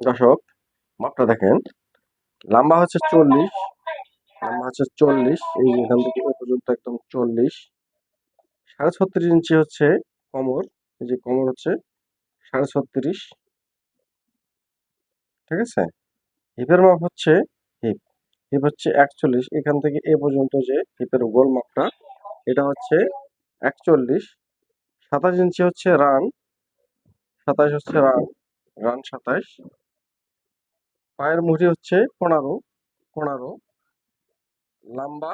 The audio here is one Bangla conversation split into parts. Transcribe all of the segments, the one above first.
দর্শক, মাপটা দেখেন। লম্বা হচ্ছে চল্লিশ, লম্বা হচ্ছে চল্লিশ, এই এখান থেকে এ পর্যন্ত একদম চল্লিশ। সাড়ে ছত্রিশ ইঞ্চি হচ্ছে কমর, এই যে কমর হচ্ছে সাড়ে ছত্রিশ। ঠিক আছে? হিপের মাপ হচ্ছে হিপ হিপ হচ্ছে একচল্লিশ। এখান থেকে এ পর্যন্ত যে হিপের গোল মাপটা, এটা হচ্ছে একচল্লিশ। সাতাশ ইঞ্চি হচ্ছে রান, সাতাশ হচ্ছে রান রান সাতাশ। পায়ের মুঠি হচ্ছে পনেরো পনেরো, লম্বা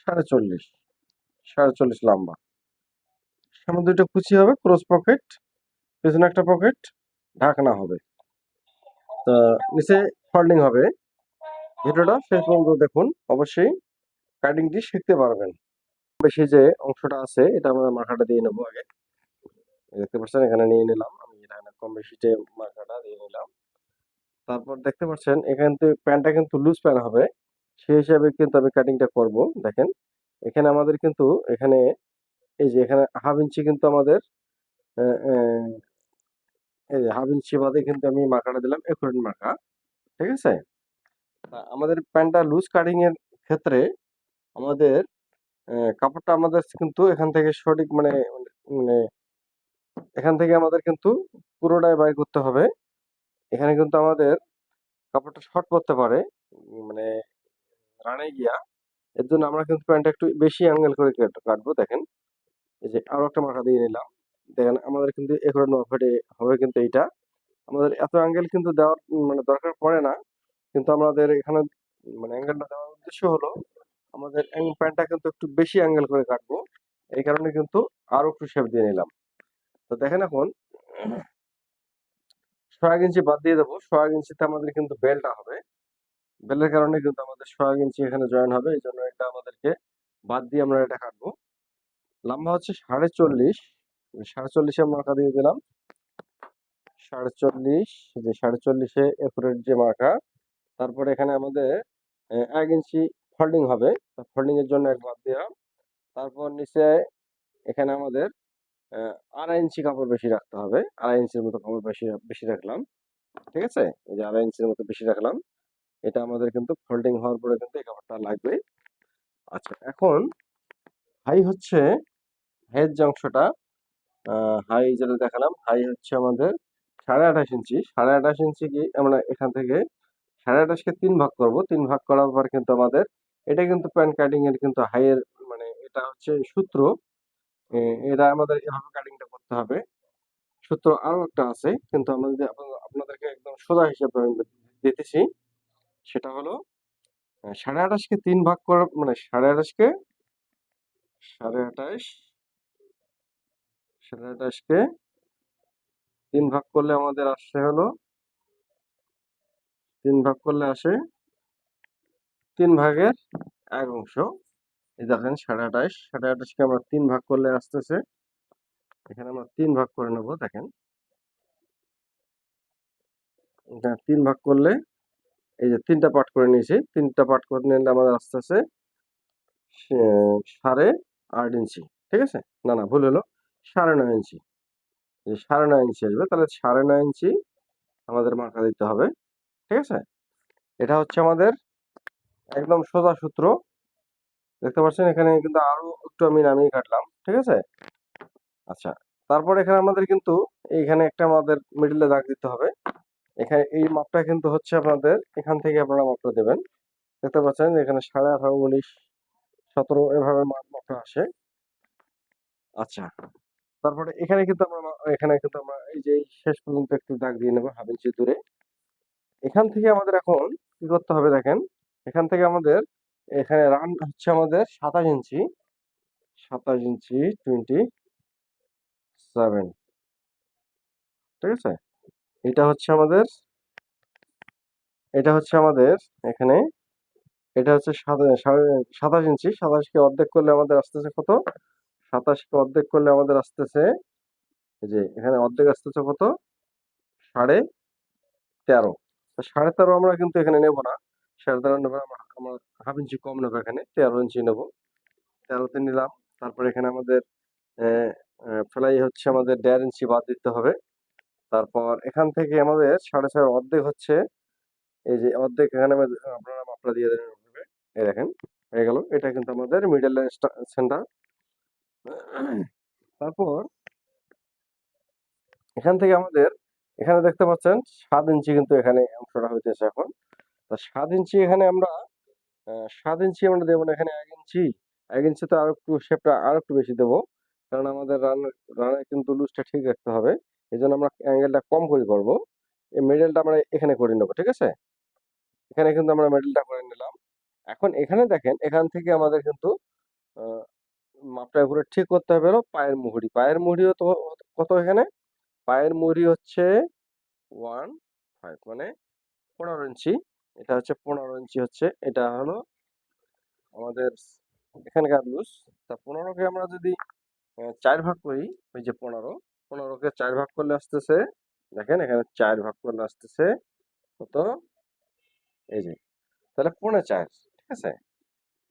সাড়ে চল্লিশ সাড়ে চল্লিশ লম্বা। সামনে দুটো কুচি হবে, ক্রস পকেট, পেছনে একটা পকেট, ঢাকনা হবে। তা নিচে ফল্ডিং হবে। ভিডিওটা শেষ পর্যন্ত দেখুন। অবশ্যই কাটিংটি শিখতে পারবেন। বেশি যে অংশটা আছে, এটা আমরা মার্কাটা দিয়ে নেব আগে। দেখতে পাচ্ছেন, এখানে নিয়ে নিলাম। আমি এখানে কম বেশি যে মার্কাটা দিয়ে নিলাম। তারপর দেখতে পাচ্ছেন, এখান থেকে প্যান্টটা কিন্তু লুজ প্যান্ট হবে। সেই হিসাবে কিন্তু আমি কাটিংটা করব, দেখেন। এখানে আমাদের কিন্তু এখানে, এই যে এখানে হাফ ইঞ্চি কিন্তু আমাদের এই যে হাফ ইঞ্চি বাদে কিন্তু আমি মার্কাটা দিলাম একুরেট মার্কা ঠিক আছে? আমাদের প্যান্টটা লুজ কাটিং এর ক্ষেত্রে আমাদের কাপড়টা আমাদের কিন্তু এখান থেকে সঠিক মানে মানে এখান থেকে আমাদের কিন্তু পুরোটাই বাইর করতে হবে। এখানে কিন্তু আমাদের কাপড়টা শর্ট পড়তে পারে। মানে রানে গিয়া। এর জন্য আমরা কিন্তু প্যান্টটা একটু বেশি অ্যাঙ্গেল করে কাটবো, দেখেন। এই যে আরও একটা মাথা দিয়ে নিলাম। দেখেন, আমাদের কিন্তু একুরেট মার্কাটে হবে কিন্তু এইটা। আমাদের এত অ্যাঙ্গেল কিন্তু দেওয়ার মানে দরকার পড়ে না। কিন্তু আমাদের এখানে মানে অ্যাঙ্গেলটা দেওয়ার উদ্দেশ্য হলো, আমাদের প্যান্টটা কিন্তু একটু বেশি অ্যাঙ্গেল করে কাটবো। এই কারণে কিন্তু আরও একটু শেপ দিয়ে নিলাম। তো দেখেন এখন ছয় ইঞ্চি বাদ দিয়ে দেবো। ছয় ইঞ্চিতে আমাদের কিন্তু বেলটা হবে। বেলের কারণে কিন্তু আমাদের ছয় ইঞ্চি এখানে জয়েন হবে। এই জন্য এটা আমাদেরকে বাদ দিয়ে আমরা এটা কাটবো। লম্বা হচ্ছে সাড়ে চল্লিশ। সাড়ে চল্লিশে মার্কা দিয়ে দিলাম। সাড়ে চল্লিশ যে সাড়ে চল্লিশে একুরেট যে মার্কা, তারপরে এখানে আমাদের এক ইঞ্চি ফোল্ডিং হবে। ফোল্ডিং এর জন্য এক বাদ দিলাম। তারপর নিচে এখানে আমাদের আড়াই ইঞ্চি কাপড় বেশি রাখতে হবে। আড়াই ইঞ্চির মতো কাপড় বেশি বেশি রাখলাম। ঠিক আছে? এই যে আড়াই ইঞ্চির মতো বেশি রাখলাম। এটা আমাদের কিন্তু ফোল্ডিং হওয়ার পরে কিন্তু এই কাপড়টা লাগবে। আচ্ছা এখন হাই হচ্ছে হাইয়ের যে অংশটা হাই যেটা দেখালাম হাই হচ্ছে আমাদের সাড়ে আঠাশ ইঞ্চি। সাড়ে আঠাশ ইঞ্চি কি, আমরা এখান থেকে সাড়ে আঠাশকে তিন ভাগ করব। তিন ভাগ করার পর কিন্তু আমাদের, এটা কিন্তু প্যান্ট কাটিং এর কিন্তু হাইয়ের মানে এটা হচ্ছে সূত্র। এটা আমাদের এভাবে কাটিংটা করতে হবে। সূত্র আরও একটা আছে, কিন্তু আমাদের আপনাদের- আপনাদেরকে একদম সোজা হিসেবে দিতেছি, সেটা হলো সাড়ে আঠাশকে তিন ভাগ করা মানে সাড়ে আঠাশকে, সাড়ে আঠাশ, সাড়ে আঠাশকে তিন ভাগ করলে আমাদের আসছে হলো, তিন ভাগ করলে আসে তিন ভাগের এক অংশ। এই দেখেন সাড়ে আঠাশ সাড়ে আঠাশকে আমরা তিন ভাগ করলে আসতেছে। এখানে আমরা তিন ভাগ করে নেব, দেখেন। তিন ভাগ করলে, এই যে তিনটা পার্ট করে নিয়েছি, তিনটা পার্ট করে নিলে আমাদের আসতেছে সাড়ে আট ইঞ্চি, ঠিক আছে? না না, ভুল হলো, সাড়ে নয় ইঞ্চি। সাড়ে নয় ইঞ্চি আসবে, তাহলে সাড়ে নয় ইঞ্চি আমাদের মার্কা দিতে হবে, ঠিক আছে? এটা হচ্ছে আমাদের একদম সোজা সূত্র। দেখতে পাচ্ছেন, এখানে কিন্তু আরও একটু আমি নামিয়ে কাটলাম, ঠিক আছে? আচ্ছা তারপর এখানে আমাদের কিন্তু এইখানে একটা আমাদের মিডিলে দাগ দিতে হবে। এখানে এই মাপটা কিন্তু হচ্ছে আপনাদের, এখান থেকে আপনারা মাপটা দেবেন। দেখতে পাচ্ছেন, এখানে সাড়ে আঠারো, উনিশ, সতেরো, এভাবে মাপ, মাপটা আসে। আচ্ছা তারপরে এখানে কিন্তু আমরা এখানে কিন্তু আমরা এই যে শেষ পর্যন্ত একটু দাগ দিয়ে নেব, হাফ ইঞ্চি দূরে। এখান থেকে আমাদের এখন কি করতে হবে দেখেন, এখান থেকে আমাদের এখানে রান হচ্ছে আমাদের সাতাশ ইঞ্চি। সাতাশ ইঞ্চি টোয়েন্টি সেভেন ঠিক আছে? এটা হচ্ছে আমাদের, এটা হচ্ছে আমাদের এখানে, এটা হচ্ছে সাতাশ ইঞ্চি। সাতাশকে অর্ধেক করলে আমাদের আসতেছে কত? সাতাশকে অর্ধেক করলে আমাদের আসতেছে যে এখানে অর্ধেক আসতেছে কত? সাড়ে তেরো। সাড়ে তেরো আমরা কিন্তু এখানে নেব না। সাড়ে তেরো নেব আমরা। আমরা হাফ ইঞ্চি কম নেব এখানে, তেরো ইঞ্চি নেব। তেরোতে নিলাম, তারপর এখানে আমাদের ফেলাই হচ্ছে আমাদের দেড় ইঞ্চি বাদ দিতে হবে। তারপর এখান থেকে আমাদের সাড়ে ছয় অর্ধেক হচ্ছে, এই যে অর্ধেক এখানে আপনারা মাপটা দিয়ে দেবেন এই দেখেন, হয়ে গেল। এটা কিন্তু আমাদের মিডল সেন্টার তারপর এখান থেকে আমাদের, এখানে দেখতে পাচ্ছেন, সাত ইঞ্চি কিন্তু এখানে অংশটা হইতেছে এখন। তা সাত ইঞ্চি এখানে আমরা সাত ইঞ্চি আমরা দেবো না, এখানে এক ইঞ্চি। এক ইঞ্চি তো আর একটু শেপটা আর একটু বেশি দেবো। কারণ আমাদের রান রানে কিন্তু লুজটা ঠিক রাখতে হবে। এই জন্য আমরা অ্যাঙ্গেলটা কম করে করব। এই মিডলটা আমরা এখানে করে নেব, ঠিক আছে? এখানে কিন্তু আমরা মিডলটা করে নিলাম। এখন এখানে দেখেন, এখান থেকে আমাদের কিন্তু মাপটা ঘুরে ঠিক করতে হবে হলো পায়ের মুহুরি। পায়ের মুহুরিও তো কত এখানে? পায়ের মুহুরি হচ্ছে ওয়ান ফাইভ মানে পনেরো ইঞ্চি। এটা হচ্ছে পনেরো ইঞ্চি হচ্ছে, এটা হলো আমাদের এখানকার লুজ তা পনেরোকে আমরা যদি চার ভাগ করি, ওই যে পনেরো, পনেরোকে চার ভাগ করলে আসতেছে, দেখেন এখানে চার ভাগ করলে আসতেছে কত? এই যে, তাহলে পৌনে চার, ঠিক আছে?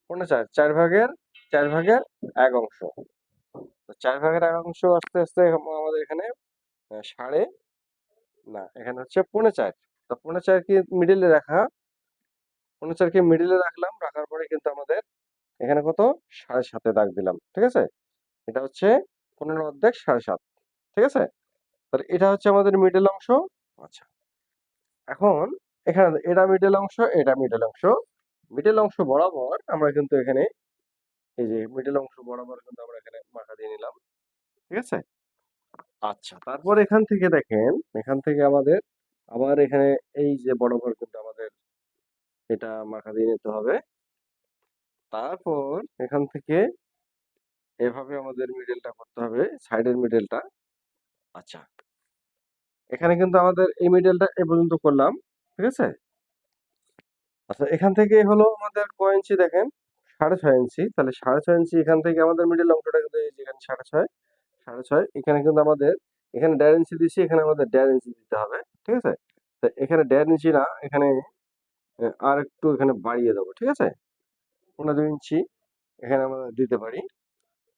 পৌনে চার চার ভাগের চার ভাগের এক অংশ। চার ভাগের এক অংশ আস্তে আস্তে আমাদের এখানে সাড়ে, না, এখানে হচ্ছে পৌনে চার। তো পৌনে চার কি মিডিলে রাখা? পৌনে চারকে মিডিলে রাখলাম, রাখার পরে কিন্তু আমাদের এখানে কত? সাড়ে সাতে দাগ দিলাম, ঠিক আছে? এটা হচ্ছে পনেরো অর্ধেক সাড়ে সাত, ঠিক আছে? তাহলে এটা হচ্ছে আমাদের মিডল অংশ। আচ্ছা। এখন এখানে এটা মিডল অংশ, এটা মিডল অংশ। মিডল অংশ বরাবর আমরা কিন্তু এখানে এই যে মিডল অংশ বরাবর কিন্তু আমরা এখানে মাথা দিয়ে নিলাম, ঠিক আছে? আচ্ছা তারপর এখান থেকে দেখেন, এখান থেকে আমাদের আবার এখানে এই যে বরাবর কিন্তু আমাদের এটা মাখা দিয়ে নিতে হবে। তারপর এখান থেকে এভাবে আমাদের মিডলটা করতে হবে সাইডের মিডেলটা আচ্ছা। এখানে কিন্তু আমাদের এই মিডলটা এ পর্যন্ত করলাম, ঠিক আছে? আচ্ছা এখান থেকে হলো আমাদের কয় ইঞ্চি দেখেন? সাড়ে ছয় ইঞ্চি। তাহলে সাড়ে ছয় ইঞ্চি এখান থেকে আমাদের মিডল অংশটা কিন্তু এই যে এখানে সাড়ে ছয় সাড়ে ছয়, এখানে কিন্তু আমাদের এখানে দেড় ইঞ্চি দিচ্ছি, এখানে আমাদের দেড় ইঞ্চি দিতে হবে, ঠিক আছে? তো এখানে দেড় ইঞ্চি না, এখানে আর একটু এখানে বাড়িয়ে দেবো, ঠিক আছে? পনেরো ইঞ্চি এখানে আমরা দিতে পারি।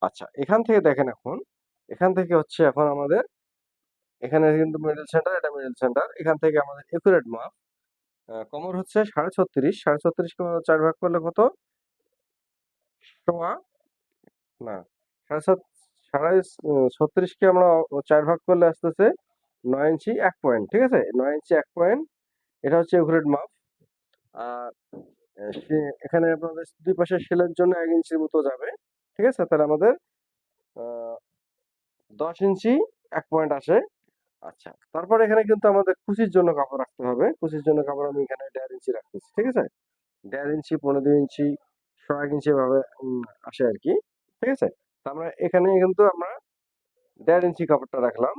আচ্ছা এখান থেকে দেখেন এখন, এখান থেকে হচ্ছে এখন আমাদের, এখানে কিন্তু মিডল সেন্টার এটা মিডল সেন্টার এখান থেকে আমাদের একুরেট মাপ কমর হচ্ছে সাড়ে ছত্রিশ, সাড়ে ছত্রিশকে চার ভাগ করলে কত? সোয়া, না, সাড়ে সাত, সাড়ে ছত্রিশকে আমরা চার ভাগ করলে আসতেছে নয় ইঞ্চি এক পয়েন্ট ঠিক আছে? নয় ইঞ্চি এক পয়েন্ট এটা হচ্ছে একুরেট মাপ আর এখানে আপনাদের দুই পাশে সেলের জন্য এক ইঞ্চির মতো যাবে, ঠিক আছে? তাহলে আমাদের দশ ইঞ্চি এক পয়েন্ট আসে। আচ্ছা তারপর এখানে কিন্তু আমাদের কুচির জন্য কাপড় রাখতে হবে। কুচির জন্য কাপড় আমি এখানে দেড় ইঞ্চি রাখতেছি, ঠিক আছে? দেড় ইঞ্চি, পনেরো দুই ইঞ্চি ছ এক ইঞ্চি ভাবে আসে আর কি, ঠিক আছে? তা আমরা এখানে কিন্তু আমরা দেড় ইঞ্চি কাপড়টা রাখলাম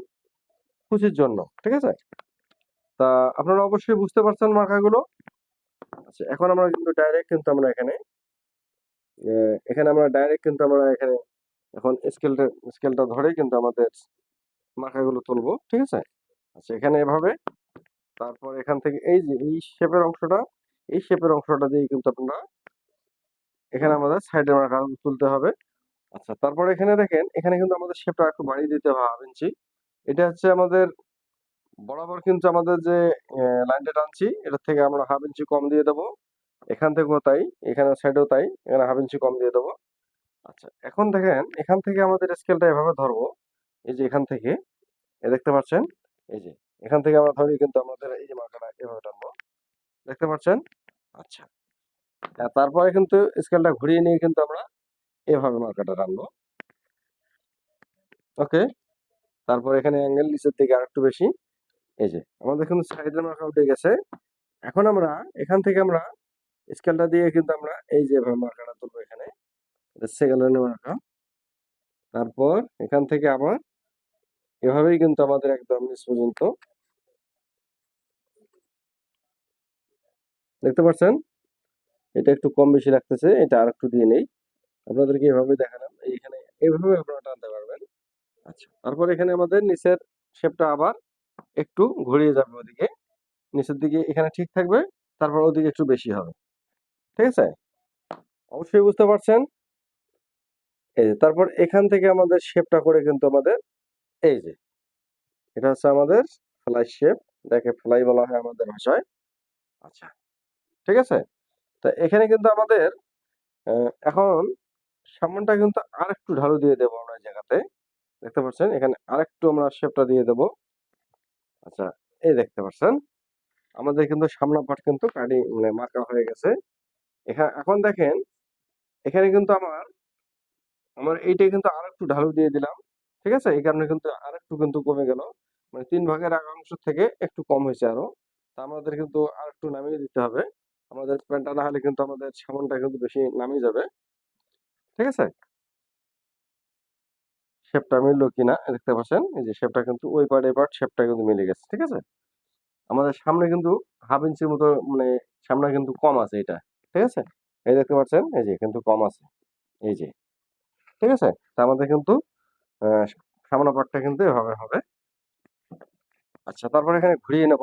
কুচির জন্য, ঠিক আছে? তা আপনারা অবশ্যই বুঝতে পারছেন মার্কাগুলো। আচ্ছা এখন আমরা কিন্তু ডাইরেক্ট কিন্তু আমরা এখানে এখানে আমরা ডাইরেক্ট কিন্তু আমরা এখানে এখন স্কেলটা স্কেলটা ধরেই কিন্তু আমাদের মাখাগুলো তুলবো, ঠিক আছে? আচ্ছা এখানে এভাবে, তারপর এখান থেকে এই যে, এই শেপের অংশটা, এই শেপের অংশটা দিয়ে কিন্তু আপনারা এখানে আমাদের সাইডের মার্কা তুলতে হবে। আচ্ছা তারপর এখানে দেখেন, এখানে কিন্তু আমাদের শেপটা একটু বাড়িয়ে দিতে হবে ইঞ্চি। এটা হচ্ছে আমাদের বরাবর কিন্তু আমাদের যে লাইনটা টানছি এটা থেকে আমরা হাফ ইঞ্চি কম দিয়ে দেবো। এখান থেকেও তাই এখানে সাইডেও তাই, এখানে হাফ ইঞ্চি কম দিয়ে দেবো। আচ্ছা এখন দেখেন, এখান থেকে আমাদের স্কেলটা এভাবে ধরবো। এই যে এখান থেকে, এ দেখতে পাচ্ছেন? এই যে, এখান থেকে আমরা ধরি কিন্তু আমাদের এই যে মার্কাটা এভাবে টানবো। দেখতে পাচ্ছেন? আচ্ছা। তারপরে কিন্তু স্কেলটা ঘুরিয়ে নিয়ে কিন্তু আমরা এভাবে মার্কাটা টানবো। ওকে? তারপর এখানে অ্যাঙ্গেল নিচের দিকে আর একটু বেশি। এই যে, আমাদের কিন্তু সাইডের মার্কা উঠে গেছে। এখন আমরা এখান থেকে আমরা স্কেলটা দিয়ে কিন্তু আমরা এই যে এভাবে মার্কাটা তুলবো এখানে। সেকেন্ড মার্কা তারপর এখান থেকে আবার এভাবেই কিন্তু আমাদের একদম নিচ পর্যন্ত। দেখতে পাচ্ছেন? এটা একটু কম বেশি লাগতেছে, এটা আর একটু দিয়ে নেই। আপনাদেরকে এভাবে দেখালাম, এইখানে এইভাবে আপনারা টানতে পারবেন। আচ্ছা তারপর এখানে আমাদের নিচের শেপটা আবার একটু ঘুরিয়ে যাবে ওদিকে। নিচের দিকে এখানে ঠিক থাকবে, তারপর ওদিকে একটু বেশি হবে। ঠিক আছে? অবশ্যই বুঝতে পারছেন? এই যে, তারপর এখান থেকে আমাদের শেপটা করে কিন্তু আমাদের, এই যে, এটা হচ্ছে আমাদের ফ্লাই শেপ এটাকে ফ্লাই বলা হয় আমাদের ভাষায়। আচ্ছা ঠিক আছে? তো এখানে কিন্তু আমাদের এখন সামনটা কিন্তু আরেকটু ঢালু দিয়ে দেবো আমরা জায়গাতে। দেখতে পাচ্ছেন? এখানে আরেকটু আমরা শেপটা দিয়ে দেবো। আচ্ছা এই দেখতে পাচ্ছেন। আমাদের কিন্তু সামনা পাট কিন্তু কাটি মানে মার্কা হয়ে গেছে। এখানে এখন দেখেন, এখানে কিন্তু আমার আমার এইটা কিন্তু আরেকটু ঢালু দিয়ে দিলাম, ঠিক আছে? এই কারণে কিন্তু আর একটু কিন্তু কমে গেল। মানে তিন ভাগের এক অংশ থেকে একটু কম হয়েছে আরও। তা আমাদের কিন্তু আরেকটু নামিয়ে দিতে হবে। আমাদের প্যান্টটা না হলে কিন্তু আমাদের সামনটা কিন্তু বেশি নামিয়ে যাবে, ঠিক আছে? শেপটা মিললো কিনা, দেখতে পাচ্ছেন? এই যে শেপটা কিন্তু ওই পার্ট এই পার্ট শেপটা কিন্তু মিলে গেছে, ঠিক আছে? আমাদের সামনে কিন্তু হাফ ইঞ্চির মতো মানে সামনে কিন্তু কম আছে এটা, ঠিক আছে? এই দেখতে পাচ্ছেন? এই যে কিন্তু কম আছে, এই যে, ঠিক আছে? তা আমাদের কিন্তু সামনে পার্টটা কিন্তু এভাবে হবে। আচ্ছা তারপরে এখানে ঘুরিয়ে নেব।